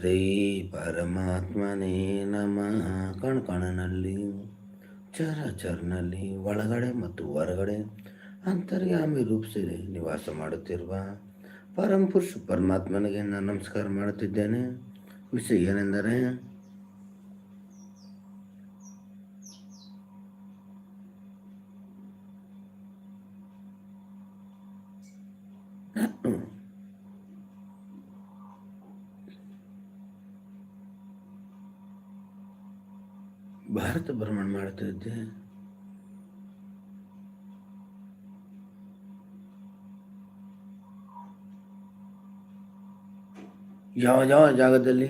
ಶ್ರೀ ಪರಮಾತ್ಮನೇ ನಮಃ. ಕಣ್ಕಣನಲ್ಲಿ, ಚರಚರ್ನಲ್ಲಿ, ಒಳಗಡೆ ಮತ್ತು ಹೊರಗಡೆ ಅಂತರ್ಯಾಮಿ ರೂಪಿಸಿದೆ ನಿವಾಸ ಮಾಡುತ್ತಿರುವ ಪರಮಪುರುಷ ಪರಮಾತ್ಮನಿಗೆ ನಾನು ನಮಸ್ಕಾರ ಮಾಡುತ್ತಿದ್ದೇನೆ. ವಿಷಯ ಏನೆಂದರೆ ನಾನು ಭಾರತ ಭ್ರಮಣ ಮಾಡ್ತಿದ್ದೆ ಯಾವ ಯಾವ ಜಾಗದಲ್ಲಿ?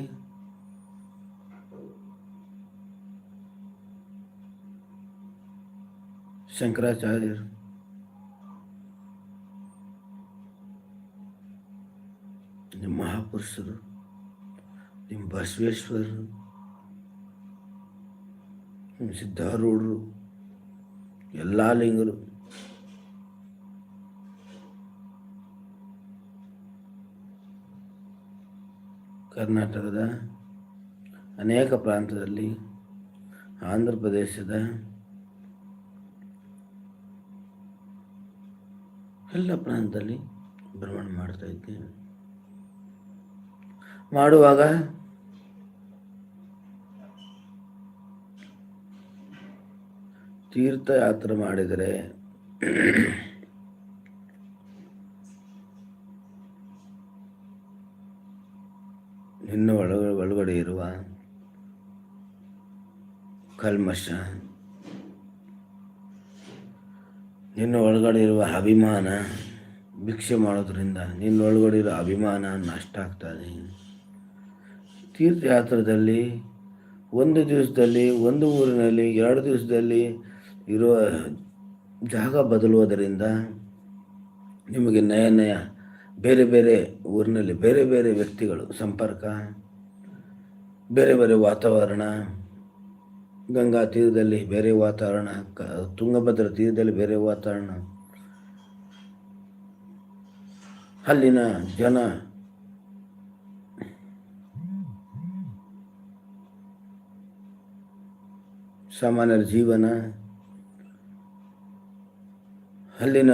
ಶಂಕರಾಚಾರ್ಯರು. ನಿಮ್ಮ ಮಹಾಪುರುಷರು ನಿಮ್ಮ ಬಸವೇಶ್ವರರು. ಸಿದ್ಧಾರೂಢರು ಎಲ್ಲ ಲಿಂಗರು. ಕರ್ನಾಟಕದ ಅನೇಕ ಪ್ರಾಂತದಲ್ಲಿ ಆಂಧ್ರ ಪ್ರದೇಶದ ಎಲ್ಲ ಪ್ರಾಂತದಲ್ಲಿ ಭ್ರಮಣ ಮಾಡ್ತಾ ಇದ್ದೇವೆ ಮಾಡುವಾಗ ತೀರ್ಥಯಾತ್ರೆ ಮಾಡಿದರೆ ನಿನ್ನ ಒಳ ಒಳಗಡೆ ಇರುವ ಕಲ್ಮಶ, ನಿನ್ನ ಒಳಗಡೆ ಇರುವ ಅಭಿಮಾನ ಭಿಕ್ಷೆ ಮಾಡೋದ್ರಿಂದ ನಿನ್ನ ಒಳಗಡೆ ಇರೋ ಅಭಿಮಾನ ನಷ್ಟ ಆಗ್ತದೆ ತೀರ್ಥಯಾತ್ರದಲ್ಲಿ ಒಂದು ದಿವಸದಲ್ಲಿ ಒಂದು ಊರಿನಲ್ಲಿ ಎರಡು ದಿವಸದಲ್ಲಿ ಇರುವ ಜಾಗ ಬದಲುವುದರಿಂದ ನಿಮಗೆ ನಯ ನಯ ಬೇರೆ ಬೇರೆ ಊರಿನಲ್ಲಿ ಬೇರೆ ಬೇರೆ ವ್ಯಕ್ತಿಗಳು ಸಂಪರ್ಕ, ಬೇರೆ ಬೇರೆ ವಾತಾವರಣ, ಗಂಗಾ ತೀರದಲ್ಲಿ ಬೇರೆ ವಾತಾವರಣ, ಕ ತುಂಗಭದ್ರ ತೀರದಲ್ಲಿ ಬೇರೆ ವಾತಾವರಣ. ಅಲ್ಲಿನ ಜನ ಸಾಮಾನ್ಯರ ಜೀವನ ಅಲ್ಲಿನ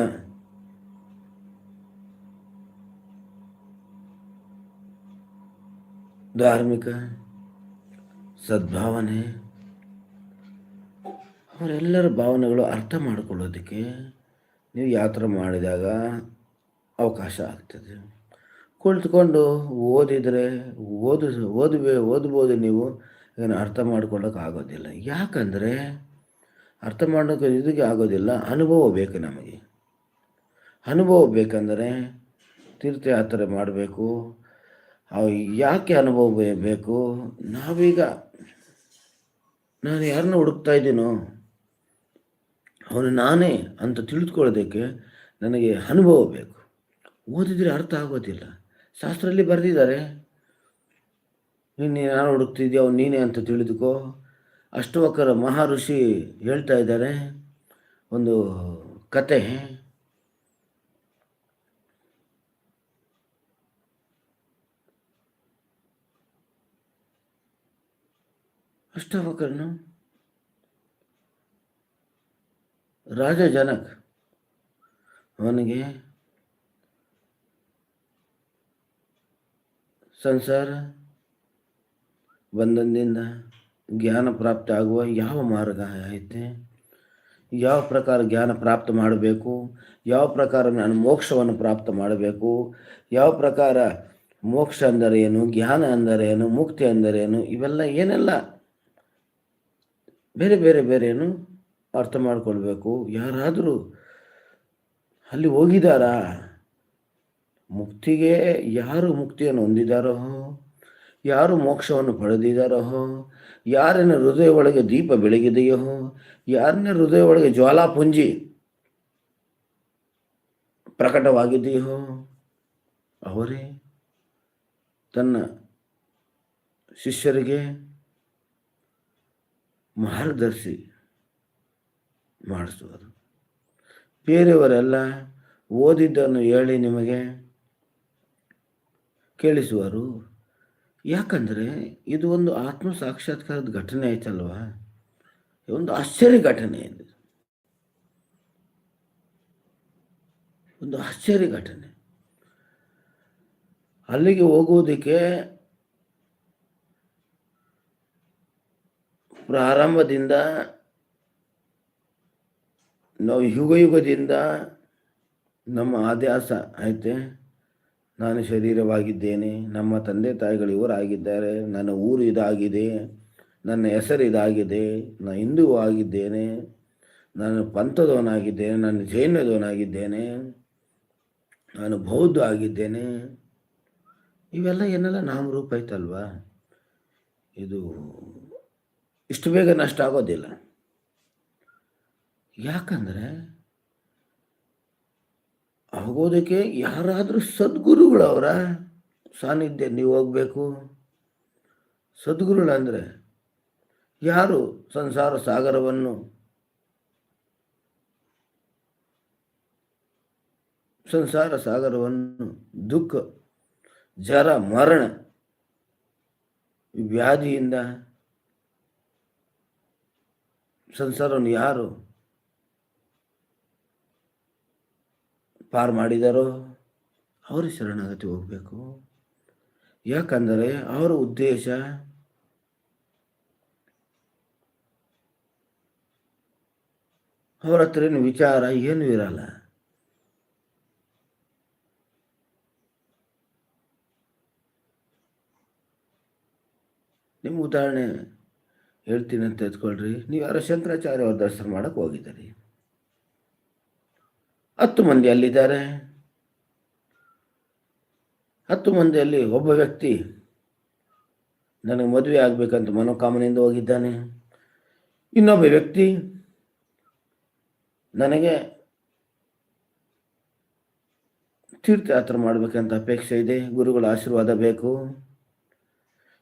ಧಾರ್ಮಿಕ ಸದ್ಭಾವನೆ, ಅವರೆಲ್ಲರ ಭಾವನೆಗಳು ಅರ್ಥ ಮಾಡಿಕೊಳ್ಳೋದಕ್ಕೆ ನೀವು ಯಾತ್ರೆ ಮಾಡಿದಾಗ ಅವಕಾಶ ಆಗ್ತದೆ. ಕುಳಿತುಕೊಂಡು ಓದಿದರೆ, ಓದು ಓದಬೇ ಓದ್ಬೋದು ನೀವು, ಇದನ್ನು ಅರ್ಥ ಮಾಡ್ಕೊಳ್ಳೋಕ್ಕಾಗೋದಿಲ್ಲ. ಯಾಕಂದರೆ ಅರ್ಥ ಮಾಡೋಕೆ ಇದಕ್ಕೆ ಆಗೋದಿಲ್ಲ. ಅನುಭವ ಬೇಕು ನಮಗೆ. ಅನುಭವ ಬೇಕಂದರೆ ತೀರ್ಥಯಾತ್ರೆ ಮಾಡಬೇಕು. ಅವು ಯಾಕೆ ಅನುಭವ ಬೇಕು? ನಾವೀಗ, ನಾನು ಯಾರನ್ನ ಹುಡುಕ್ತಾ ಇದ್ದೀನೋ, ಅವನು ನಾನೇ ಅಂತ ತಿಳಿದುಕೊಳ್ಳೋದಕ್ಕೆ ನನಗೆ ಅನುಭವ ಬೇಕು. ಓದಿದರೆ ಅರ್ಥ ಆಗೋದಿಲ್ಲ. ಶಾಸ್ತ್ರದಲ್ಲಿ ಬರೆದಿದ್ದಾರೆ. ನೀನು ಯಾರು ಹುಡುಕ್ತಿದ್ದೀಯ, ಅವನು ನೀನೇ ಅಂತ ತಿಳಿದುಕೋ. ಅಷ್ಟವಕ್ಕರ ಮಹರ್ಷಿ ಹೇಳ್ತಾ ಇದ್ದಾರೆ. ಒಂದು ಕತೆ. ಅಷ್ಟವಕರನು ರಾಜ ಜನಕ್ ಅವನಿಗೆ ಸಂಸಾರ ಬಂಧನದಿಂದ ಜ್ಞಾನ ಪ್ರಾಪ್ತಿ ಆಗುವ ಯಾವ ಮಾರ್ಗ ಐತೆ? ಯಾವ ಪ್ರಕಾರ ಜ್ಞಾನ ಪ್ರಾಪ್ತ ಮಾಡಬೇಕು? ಯಾವ ಪ್ರಕಾರ ನಾನು ಮೋಕ್ಷವನ್ನು ಪ್ರಾಪ್ತ ಮಾಡಬೇಕು? ಯಾವ ಪ್ರಕಾರ ಮೋಕ್ಷ ಅಂದರೆ ಏನು, ಜ್ಞಾನ ಅಂದರೇನು ಮುಕ್ತಿ ಅಂದರೇನು ಇವೆಲ್ಲ ಏನೆಲ್ಲ ಬೇರೆ ಬೇರೆ ಬೇರೆ ಏನು ಅರ್ಥ ಮಾಡ್ಕೊಳ್ಬೇಕು? ಯಾರಾದರೂ ಅಲ್ಲಿ ಹೋಗಿದ್ದಾರಾ? ಮುಕ್ತಿಗೆ ಯಾರು ಮುಕ್ತಿಯನ್ನು ಹೊಂದಿದ್ದಾರೋ? ಯಾರು ಮೋಕ್ಷವನ್ನು ಪಡೆದಿದ್ದಾರೋ ಯಾರನ್ನ ಹೃದಯ ಒಳಗೆ ದೀಪ ಬೆಳಗಿದೆಯೋ? ಯಾರನ್ನ ಹೃದಯ ಒಳಗೆ ಜ್ವಾಲಾಪುಂಜಿ ಪ್ರಕಟವಾಗಿದೆಯೋ? ಅವರೇ, ತನ್ನ ಶಿಷ್ಯರಿಗೆ ಮಾರ್ಗದರ್ಶಿ ಮಾಡಿಸುವರು. ಬೇರೆಯವರೆಲ್ಲ ಓದಿದ್ದನ್ನು ಹೇಳಿ ನಿಮಗೆ ಕೇಳಿಸುವರು. ಯಾಕಂದರೆ ಇದು ಒಂದು ಆತ್ಮ ಸಾಕ್ಷಾತ್ಕಾರದ ಘಟನೆ ಆಯ್ತಲ್ವಾ? ಒಂದು ಆಶ್ಚರ್ಯ ಘಟನೆ ಇದು. ಒಂದು ಆಶ್ಚರ್ಯ ಘಟನೆ. ಅಲ್ಲಿಗೆ ಹೋಗುವುದಕ್ಕೆ ಪ್ರಾರಂಭದಿಂದ, ನಾವು ಯುಗ ಯುಗದಿಂದ ನಮ್ಮ ಆದ್ಯಾಸ ಐತೆ ನಾನು ಶರೀರವಾಗಿದ್ದೇನೆ, ನಮ್ಮ ತಂದೆ ತಾಯಿಗಳು ಇವರಾಗಿದ್ದಾರೆ, ನನ್ನ ಊರು ಇದಾಗಿದೆ, ನನ್ನ ಹೆಸರು ಇದಾಗಿದೆ ನಾನು ಹಿಂದೂ ಆಗಿದ್ದೇನೆ, ನಾನು ಪಂಥದವನಾಗಿದ್ದೇನೆ, ನಾನು ಜೈನದವನಾಗಿದ್ದೇನೆ, ನಾನು ಬೌದ್ಧ ಆಗಿದ್ದೇನೆ. ಇವೆಲ್ಲ ಏನೆಲ್ಲ ನಾಮರೂಪ ಐತಲ್ವಾ? ಇದು ಇಷ್ಟು ಬೇಗ ನಷ್ಟ ಆಗೋದಿಲ್ಲ. ಯಾಕಂದರೆ ಆಗೋದಕ್ಕೆ ಯಾರಾದರೂ ಸದ್ಗುರುಗಳು ಸದ್ಗುರುಗಳವರ ಸಾನ್ನಿಧ್ಯ ನೀವು ಹೋಗಬೇಕು. ಸದ್ಗುರುಗಳಂದರೆ ಯಾರು ಸಂಸಾರ ಸಾಗರವನ್ನು ಸಂಸಾರ ಸಾಗರವನ್ನು ದುಃಖ, ಜರ, ಮರಣ, ವ್ಯಾಧಿಯಿಂದ ಸಂಸಾರವನ್ನು ಯಾರು ಪಾರು ಮಾಡಿದಾರೋ ಅವರು ಶರಣಾಗತಿ ಹೋಗಬೇಕು. ಯಾಕಂದರೆ ಅವರ ಉದ್ದೇಶ ಅವ್ರ ಹತ್ರ ಏನು ವಿಚಾರ ಏನು ಇರಲ್ಲ. ನಿಮ್ಮ ಉದಾಹರಣೆ ಹೇಳ್ತೀನಿ ಅಂತ ಎತ್ಕೊಳ್ರಿ. ನೀವು ಯಾರೋ ಶಂಕರಾಚಾರ್ಯ ಅವ್ರ ದರ್ಶನ ಮಾಡಕ್ಕೆ ಹೋಗಿದ್ದೀರಿ. ಹತ್ತು ಮಂದಿ ಅಲ್ಲಿದ್ದಾರೆ. ಹತ್ತು ಮಂದಿಯಲ್ಲಿ ಒಬ್ಬ ವ್ಯಕ್ತಿ ನನಗೆ ಮದುವೆ ಆಗಬೇಕಂತ ಮನೋಕಾಮನೆಯಿಂದ ಹೋಗಿದ್ದಾನೆ. ಇನ್ನೊಬ್ಬ ವ್ಯಕ್ತಿ ನನಗೆ ತೀರ್ಥಯಾತ್ರೆ ಮಾಡಬೇಕಂತ ಅಪೇಕ್ಷೆ ಇದೆ. ಗುರುಗಳ ಆಶೀರ್ವಾದ ಬೇಕು.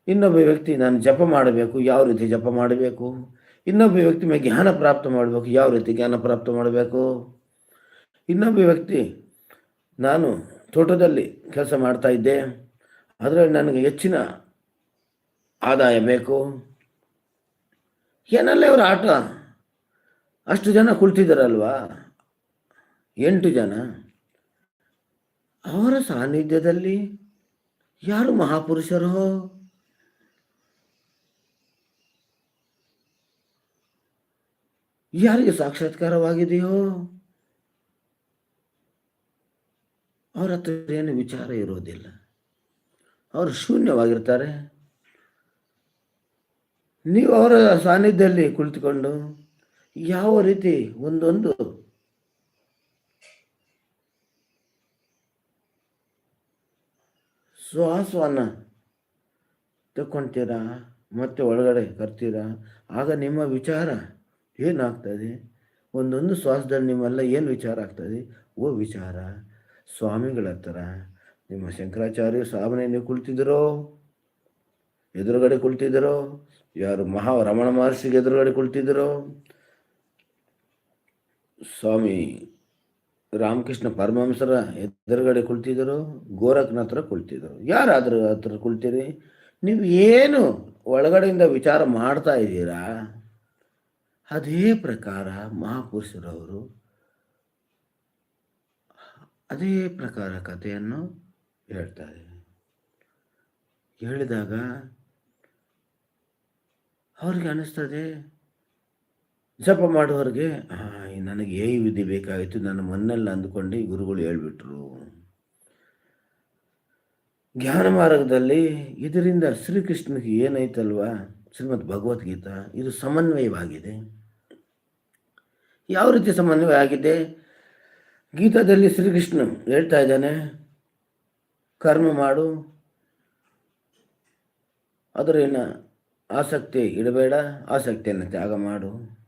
ಇನ್ನೊಬ್ಬ ವ್ಯಕ್ತಿ ನಾನು ಜಪ ಮಾಡಬೇಕು, ಯಾವ ರೀತಿ ಜಪ ಮಾಡಬೇಕು. ಇನ್ನೊಬ್ಬ ವ್ಯಕ್ತಿ ಮೇಲೆ ಜ್ಞಾನ ಪ್ರಾಪ್ತ ಮಾಡಬೇಕು, ಯಾವ ರೀತಿ ಜ್ಞಾನ ಪ್ರಾಪ್ತ ಮಾಡಬೇಕು. ಇನ್ನೊಬ್ಬ ವ್ಯಕ್ತಿ, ನಾನು ತೋಟದಲ್ಲಿ ಕೆಲಸ ಮಾಡ್ತಾ ಇದ್ದೆ. ಅದರಲ್ಲಿ ನನಗೆ ಹೆಚ್ಚಿನ ಆದಾಯ ಬೇಕು. ಏನಲ್ಲೇ ಇವರ ಆಟ? ಅಷ್ಟು ಜನ ಕುಳಿತಿದ್ದಾರಲ್ವಾ? ಎಂಟು ಜನ. ಅವರ ಸಾನ್ನಿಧ್ಯದಲ್ಲಿ ಯಾರು ಮಹಾಪುರುಷರು? ಯಾರಿಗೆ ಸಾಕ್ಷಾತ್ಕಾರವಾಗಿದೆಯೋ? ಅವ್ರ ಹತ್ರ ಏನು ವಿಚಾರ ಇರೋದಿಲ್ಲ. ಅವರು ಶೂನ್ಯವಾಗಿರ್ತಾರೆ. ನೀವು ಅವರ ಸಾನ್ನಿಧ್ಯದಲ್ಲಿ ಕುಳಿತುಕೊಂಡು ಯಾವ ರೀತಿ ಒಂದೊಂದು ಶ್ವಾಸವನ್ನು ತಗೊಳ್ತೀರಾ ಮತ್ತೆ ಒಳಗಡೆ ಕರ್ತೀರಾ, ಆಗ ನಿಮ್ಮ ವಿಚಾರ ಏನಾಗ್ತದೆ? ಒಂದೊಂದು ಶ್ವಾಸದಲ್ಲಿ ನಿಮ್ಮೆಲ್ಲ ಏನು ವಿಚಾರ ಆಗ್ತದೆ? ಓ ವಿಚಾರ. ಸ್ವಾಮಿಗಳ ಹತ್ರ. ನಿಮ್ಮ ಶಂಕರಾಚಾರ್ಯ ಸಾಮನೆ ನೀವು ಕುಳಿತಿದ್ದೀರೋ? ಎದುರುಗಡೆ ಕುಳಿತಿದ್ದರೋ? ಯಾರು ಮಹಾ ರಮಣ ಮಹರ್ಷಿಗೆ ಎದುರುಗಡೆ ಕುಳಿತಿದ್ದರೋ? ಸ್ವಾಮಿ ರಾಮಕೃಷ್ಣ ಪರಮಹಂಸರ ಎದುರುಗಡೆ ಕುಳಿತಿದ್ದರು? ಗೋರಖನ ಹತ್ರ ಕುಳಿತಿದ್ರು ಯಾರಾದ್ರೂ ಹತ್ರ ಕುಳಿತೀರಿ? ನೀವು ಏನು ಒಳಗಡೆಯಿಂದ ವಿಚಾರ ಮಾಡ್ತಾ ಇದ್ದೀರಾ? ಅದೇ ಪ್ರಕಾರ ಮಹಾಪುರುಷರವರು ಅದೇ ಪ್ರಕಾರ ಕಥೆಯನ್ನು ಹೇಳ್ತಾರೆ ಹೇಳಿದಾಗ ಅವ್ರಿಗೆ ಅನ್ನಿಸ್ತದೆ, ಜಪ ಮಾಡುವವ್ರಿಗೆ ನನಗೆ ಏ ವಿಧಿ ಬೇಕಾಗಿತ್ತು ನನ್ನ ಮನ್ನೆಲ್ಲ ಅಂದುಕೊಂಡು ಗುರುಗಳು ಹೇಳ್ಬಿಟ್ರು. ಜ್ಞಾನ ಮಾರ್ಗದಲ್ಲಿ ಇದರಿಂದ ಶ್ರೀಕೃಷ್ಣನಿಗೆ ಏನೈತಲ್ವಾ? ಶ್ರೀಮದ್ ಭಗವದ್ಗೀತಾ, ಇದು ಸಮನ್ವಯವಾಗಿದೆ. ಯಾವ ರೀತಿ ಸಮನ್ವಯ ಆಗಿದೆ? ಗೀತಾದಲ್ಲಿ ಶ್ರೀಕೃಷ್ಣ ಹೇಳ್ತಾ ಇದ್ದಾನೆ, ಕರ್ಮ ಮಾಡು ಅದರೇನ ಆಸಕ್ತಿ ಇಡಬೇಡ, ಆಸಕ್ತಿಯನ್ನು ತ್ಯಾಗ ಮಾಡು.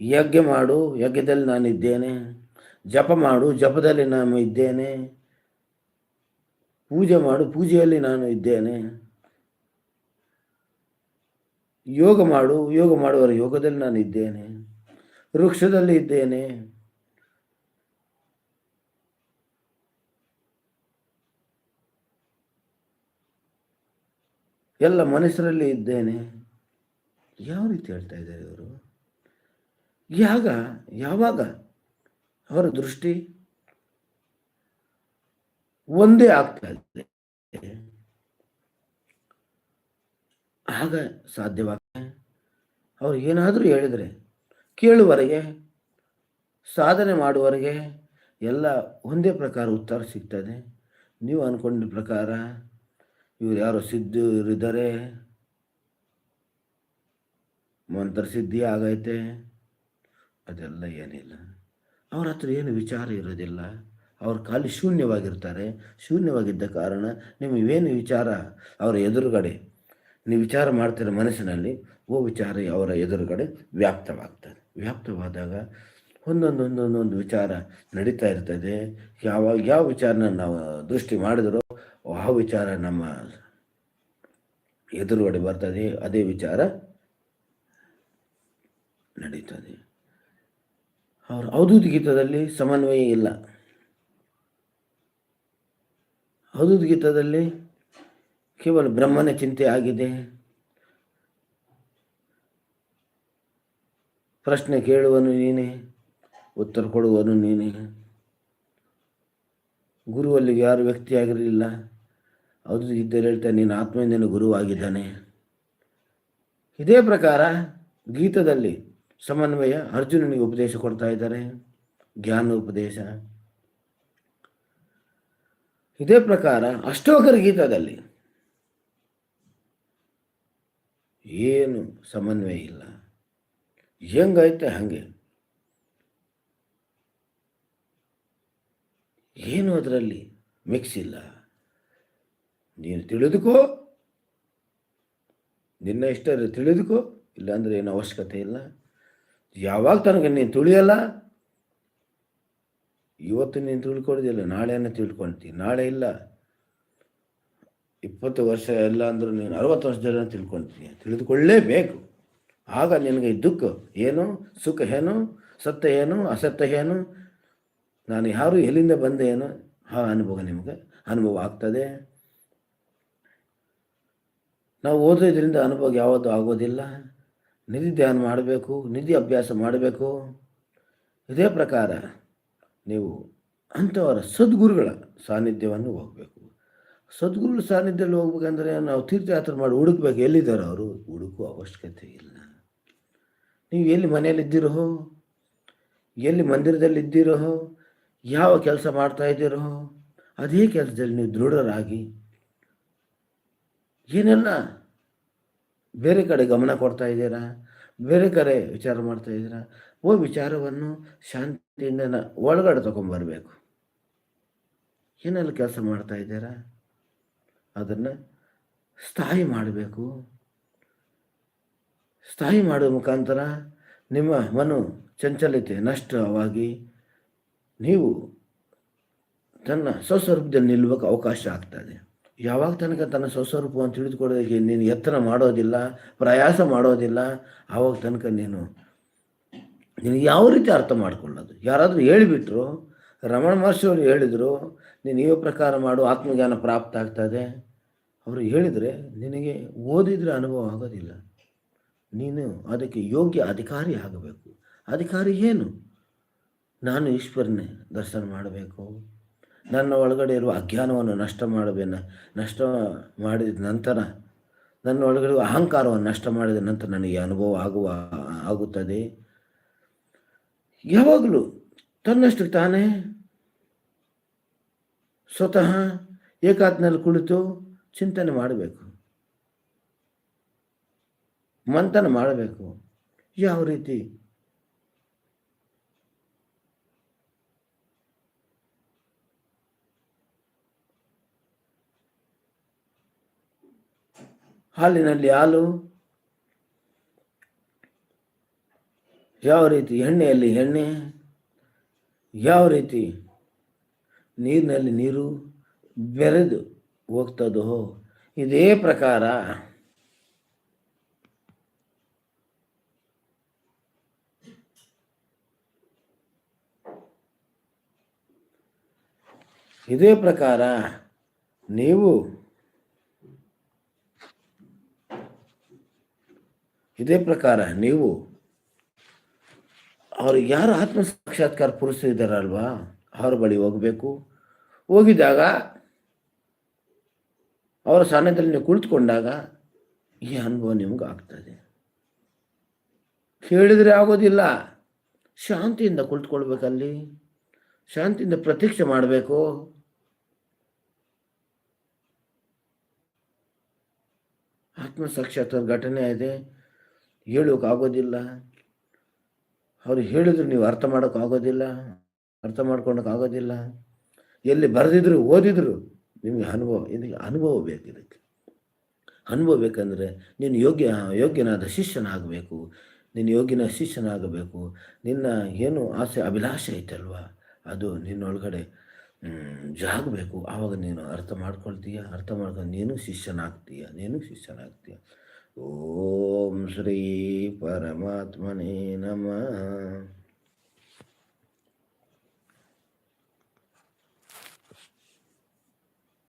ಯಜ್ಞ ಮಾಡು, ಯಜ್ಞದಲ್ಲಿ ನಾನು ಇದ್ದೇನೆ. ಜಪ ಮಾಡು, ಜಪದಲ್ಲಿ ನಾನು ಇದ್ದೇನೆ. ಪೂಜೆ ಮಾಡು, ಪೂಜೆಯಲ್ಲಿ ನಾನು ಇದ್ದೇನೆ. ಯೋಗ ಮಾಡು, ಯೋಗ ಮಾಡುವರ ಯೋಗದಲ್ಲಿ ನಾನು ಇದ್ದೇನೆ. ವೃಕ್ಷದಲ್ಲಿ ಇದ್ದೇನೆ. ಎಲ್ಲ ಮನುಷ್ಯರಲ್ಲಿ ಇದ್ದೇನೆ. ಯಾವ ರೀತಿ ಹೇಳ್ತಾ ಇದ್ದಾರೆ ಇವರು? ಯಾಗ, ಯಾವಾಗ ಅವರ ದೃಷ್ಟಿ? ಒಂದೇ ಆಗ್ತಾ ಇದೆ. ಆಗ ಸಾಧ್ಯವಾಗ್ತದೆ ಅವ್ರು ಏನಾದರೂ ಹೇಳಿದರೆ ಕೇಳುವರೆಗೆ ಸಾಧನೆ ಮಾಡುವವರೆಗೆ ಎಲ್ಲ ಒಂದೇ ಪ್ರಕಾರ ಉತ್ತರ ಸಿಗ್ತದೆ. ನೀವು ಅಂದ್ಕೊಂಡ ಪ್ರಕಾರ ಇವ್ರು ಯಾರೋ ಸಿದ್ಧರಿದ್ದಾರೆ ಮಂತ್ರ ಸಿದ್ಧಿ ಆಗೈತೆ. ಅದೆಲ್ಲ ಏನಿಲ್ಲ. ಅವ್ರ ಹತ್ರ ಏನು ವಿಚಾರ ಇರೋದಿಲ್ಲ. ಅವ್ರು ಖಾಲಿ ಶೂನ್ಯವಾಗಿರ್ತಾರೆ. ಶೂನ್ಯವಾಗಿದ್ದ ಕಾರಣ ನಿಮಗೇನು ವಿಚಾರ? ಅವರ ಎದುರುಗಡೆ ನೀವು ವಿಚಾರ ಮಾಡ್ತಿರೋ ಮನಸ್ಸಿನಲ್ಲಿ ಓ ವಿಚಾರ ಅವರ ಎದುರುಗಡೆ ವ್ಯಾಪ್ತವಾಗ್ತದೆ. ವ್ಯಾಪ್ತವಾದಾಗ ಒಂದೊಂದು ಒಂದೊಂದೊಂದು ವಿಚಾರ ನಡೀತಾ ಇರ್ತದೆ. ಯಾವಾಗ ಯಾವ ವಿಚಾರನ ನಾವು ದೃಷ್ಟಿ ಮಾಡಿದ್ರೋ ಆ ವಿಚಾರ ನಮ್ಮ ಎದುರುಗಡೆ ಬರ್ತದೆ. ಅದೇ ವಿಚಾರ ನಡೀತದೆ. ಅವ್ರ ಅವಧೂತ ಗೀತದಲ್ಲಿ ಸಮನ್ವಯ ಇಲ್ಲ. ಅವಧೂತ ಗೀತದಲ್ಲಿ ಕೇವಲ ಬ್ರಹ್ಮನ ಚಿಂತೆ ಆಗಿದೆ. ಪ್ರಶ್ನೆ ಕೇಳುವನು ನೀನೇ. ಉತ್ತರ ಕೊಡುವನು ನೀನೇ. ಗುರುವಲ್ಲಿ ಯಾರು ವ್ಯಕ್ತಿಯಾಗಿರಲಿಲ್ಲ? ಅದು ಇದ್ದರೆ ಹೇಳ್ತಾನೆ ನೀನು ಆತ್ಮೀಯನ ಗುರುವಾಗಿದ್ದಾನೆ. ಇದೇ ಪ್ರಕಾರ ಗೀತದಲ್ಲಿ ಸಮನ್ವಯ ಅರ್ಜುನನಿಗೆ ಉಪದೇಶ ಕೊಡ್ತಾ ಇದ್ದಾರೆ. ಜ್ಞಾನ ಉಪದೇಶ ಇದೇ ಪ್ರಕಾರ ಅಷ್ಟೋಕರ ಗೀತದಲ್ಲಿ ಏನು ಸಮನ್ವಯ ಇಲ್ಲ. ಹೆಂಗೈತೆ ಹಾಗೆ? ಏನು ಅದರಲ್ಲಿ ಮಿಕ್ಸ್ ಇಲ್ಲ. ನೀನು ತಿಳಿದುಕೋ. ನಿನ್ನ ಇಷ್ಟ ತಿಳಿದುಕೋ. ಇಲ್ಲಾಂದರೆ ಏನು ಅವಶ್ಯಕತೆ ಇಲ್ಲ. ಯಾವಾಗ ತನಗೆ ನೀನು ತುಳಿಯಲ್ಲ. ಇವತ್ತು ನೀನು ತಿಳ್ಕೊಡೋದಿಲ್ಲ ನಾಳೆನ ತಿಳ್ಕೊಳ್ತೀನಿ ನಾಳೆ ಇಲ್ಲ. ಇಪ್ಪತ್ತು ವರ್ಷ ಎಲ್ಲ ಅಂದರೂ ನೀನು ಅರವತ್ತು ವರ್ಷದಲ್ಲ ತಿಳ್ಕೊಳ್ತೀನಿ ತಿಳಿದುಕೊಳ್ಳೇಬೇಕು. ಆಗ ನಿನಗೆ ದುಃಖ ಏನು? ಸುಖ ಏನು? ಸತ್ಯ ಏನು? ಅಸತ್ಯ ಏನು? ನಾನು ಯಾರು ಎಲ್ಲಿಂದ ಬಂದೆ ಏನೋ ಆ ಅನುಭವ ನಿಮಗೆ, ಅನುಭವ ಆಗ್ತದೆ. ನಾವು ಓದೋದ್ರಿಂದ ಅನುಭವ ಯಾವತ್ತೂ ಆಗೋದಿಲ್ಲ. ನಿಧಿ ಧ್ಯಾನ ಮಾಡಬೇಕು, ನಿಧಿ ಅಭ್ಯಾಸ ಮಾಡಬೇಕು. ಇದೇ ಪ್ರಕಾರ ನೀವು ಅಂಥವರ ಸದ್ಗುರುಗಳ ಸಾನ್ನಿಧ್ಯವನ್ನು ಹೋಗಬೇಕು. ಸದ್ಗುರುಗಳ ಸಾನ್ನಿಧ್ಯದಲ್ಲಿ ಹೋಗ್ಬೇಕಂದ್ರೆ ನಾವು ತೀರ್ಥಯಾತ್ರೆ ಮಾಡಿ ಹುಡುಕ್ಬೇಕು, ಎಲ್ಲಿದ್ದಾರೆ ಅವರು? ಹುಡುಕುವ ಅವಶ್ಯಕತೆ ಇಲ್ಲ. ನೀವು ಎಲ್ಲಿ ಮನೆಯಲ್ಲಿದ್ದೀರೋ, ಎಲ್ಲಿ ಮಂದಿರದಲ್ಲಿ ಇದ್ದೀರೋ ಯಾವ ಕೆಲಸ ಮಾಡ್ತಾ ಇದ್ದೀರೋ ಅದೇ ಕೆಲಸದಲ್ಲಿ ನೀವು ದೃಢರಾಗಿ. ಏನೆಲ್ಲ ಬೇರೆ ಕಡೆ ಗಮನ ಕೊಡ್ತಾ ಇದ್ದೀರಾ? ಬೇರೆ ಕಡೆ ವಿಚಾರ ಮಾಡ್ತಾ ಇದ್ದೀರಾ? ಓ, ವಿಚಾರವನ್ನು ಶಾಂತಿಯಿಂದ ಒಳಗಡೆ ತಗೊಂಡ್ಬರ್ಬೇಕು ಏನೆಲ್ಲ ಕೆಲಸ ಮಾಡ್ತಾ ಇದ್ದೀರಾ? ಅದನ್ನು ಸ್ಥಾಯಿ ಮಾಡಬೇಕು. ಸ್ಥಾಯಿ ಮಾಡುವ ಮುಖಾಂತರ ನಿಮ್ಮ ಮನು ಚಂಚಲತೆ ನಷ್ಟವಾಗಿ ನೀವು ತನ್ನ ಸ್ವಸ್ವರೂಪದಲ್ಲಿ ನಿಲ್ಬೇಕು ಅವಕಾಶ ಆಗ್ತದೆ ಯಾವಾಗ ತನಕ ತನ್ನ ಸ್ವಸ್ವರೂಪವನ್ನು ತಿಳಿದುಕೊಳ್ಳೋದಕ್ಕೆ ನೀನು ಎತ್ತರ ಮಾಡೋದಿಲ್ಲ, ಪ್ರಯಾಸ ಮಾಡೋದಿಲ್ಲ, ಆವಾಗ ತನಕ ನೀನು ನಿನಗೆ ಯಾವ ರೀತಿ ಅರ್ಥ ಮಾಡ್ಕೊಳ್ಳೋದು? ಯಾರಾದರೂ ಹೇಳಿಬಿಟ್ರು, ರಮಣ ಮಹರ್ಷಿಯವರು ಹೇಳಿದರು, ನೀನು ಯಾವ ಪ್ರಕಾರ ಮಾಡು, ಆತ್ಮಜ್ಞಾನ ಪ್ರಾಪ್ತ ಆಗ್ತದೆ ಅವರು ಹೇಳಿದರೆ ನಿನಗೆ ಓದಿದರೆ ಅನುಭವ ಆಗೋದಿಲ್ಲ. ನೀನು ಅದಕ್ಕೆ ಯೋಗ್ಯ ಅಧಿಕಾರಿ ಆಗಬೇಕು. ಅಧಿಕಾರಿ ಏನು? ನಾನು ಈಶ್ವರನೇ, ದರ್ಶನ ಮಾಡಬೇಕು. ನನ್ನ ಒಳಗಡೆ ಇರುವ ಅಜ್ಞಾನವನ್ನು ನಷ್ಟ ಮಾಡಬೇನ, ನಷ್ಟ ಮಾಡಿದ ನಂತರ, ನನ್ನ ಒಳಗಡೆ ಇರುವ ಅಹಂಕಾರವನ್ನು ನಷ್ಟ ಮಾಡಿದ ನಂತರ ನನಗೆ ಅನುಭವ ಆಗುವ, ಆಗುತ್ತದೆ. ಯಾವಾಗಲೂ ತನ್ನಷ್ಟು ತಾನೇ ಸ್ವತಃ ಏಕಾತ್ನಲ್ಲಿ ಕುಳಿತು ಚಿಂತನೆ ಮಾಡಬೇಕು. ಮಂಥನ ಮಾಡಬೇಕು. ಯಾವ ರೀತಿ ಹಾಲಿನಲ್ಲಿ ಹಾಲು, ಯಾವ ರೀತಿ ಎಣ್ಣೆಯಲ್ಲಿ ಎಣ್ಣೆ, ಯಾವ ರೀತಿ ನೀರಿನಲ್ಲಿ ನೀರು ಬೆರೆದು ಹೋಗ್ತದೋ ಇದೇ ಪ್ರಕಾರ ಇದೇ ಪ್ರಕಾರ ನೀವು ಇದೇ ಪ್ರಕಾರ ನೀವು ಅವರು ಯಾರು ಆತ್ಮ ಸಾಕ್ಷಾತ್ಕಾರ ಪುರುಷರು ಇದ್ದಾರಲ್ವಾ ಅವ್ರ ಬಳಿ ಹೋಗಬೇಕು. ಹೋಗಿದಾಗ ಅವರ ಸಾನ್ನಿಧ್ಯದಲ್ಲಿ ನೀವು ಕುಳಿತುಕೊಂಡಾಗ ಈ ಅನುಭವ ನಿಮ್ಗೆ ಆಗ್ತದೆ ಕೇಳಿದರೆ ಆಗೋದಿಲ್ಲ. ಶಾಂತಿಯಿಂದ ಕುಳಿತುಕೊಳ್ಬೇಕಲ್ಲಿ. ಶಾಂತಿಯಿಂದ ಪ್ರತೀಕ್ಷೆ ಮಾಡಬೇಕು. ಆತ್ಮ ಘಟನೆ ಇದೆ. ಹೇಳೋಕ್ಕಾಗೋದಿಲ್ಲ ಅವ್ರು ಹೇಳಿದ್ರು ನೀವು ಅರ್ಥ ಮಾಡೋಕ್ಕಾಗೋದಿಲ್ಲ ಅರ್ಥ ಮಾಡ್ಕೊಳಕ್ಕಾಗೋದಿಲ್ಲ ಎಲ್ಲಿ ಬರೆದಿದ್ರು, ಓದಿದ್ರು ನಿಮಗೆ ಅನುಭವ, ಇದಕ್ಕೆ ಅನುಭವ ಬೇಕು ಇದಕ್ಕೆ. ಅನುಭವ ಬೇಕಂದರೆ ನೀನು ಯೋಗ್ಯ, ಯೋಗ್ಯನಾದ ಶಿಷ್ಯನಾಗಬೇಕು, ನೀನು ಯೋಗ್ಯನ ಶಿಷ್ಯನಾಗಬೇಕು. ನಿನ್ನ ಏನು ಆಸೆ, ಅಭಿಲಾಷೆ ಐತಲ್ವ? ಅದು ನಿನ್ನೊಳಗಡೆ ಜಾಗಬೇಕು. ಆವಾಗ ನೀನು ಅರ್ಥ ಮಾಡ್ಕೊಳ್ತೀಯ, ಅರ್ಥ ಮಾಡ್ಕೊಂಡು ನೀನು ಶಿಷ್ಯನಾಗ್ತೀಯ ನೀನು ಶಿಷ್ಯನಾಗ್ತೀಯ. ಓಂ ಶ್ರೀ ಪರಮಾತ್ಮನೇ ನಮಃ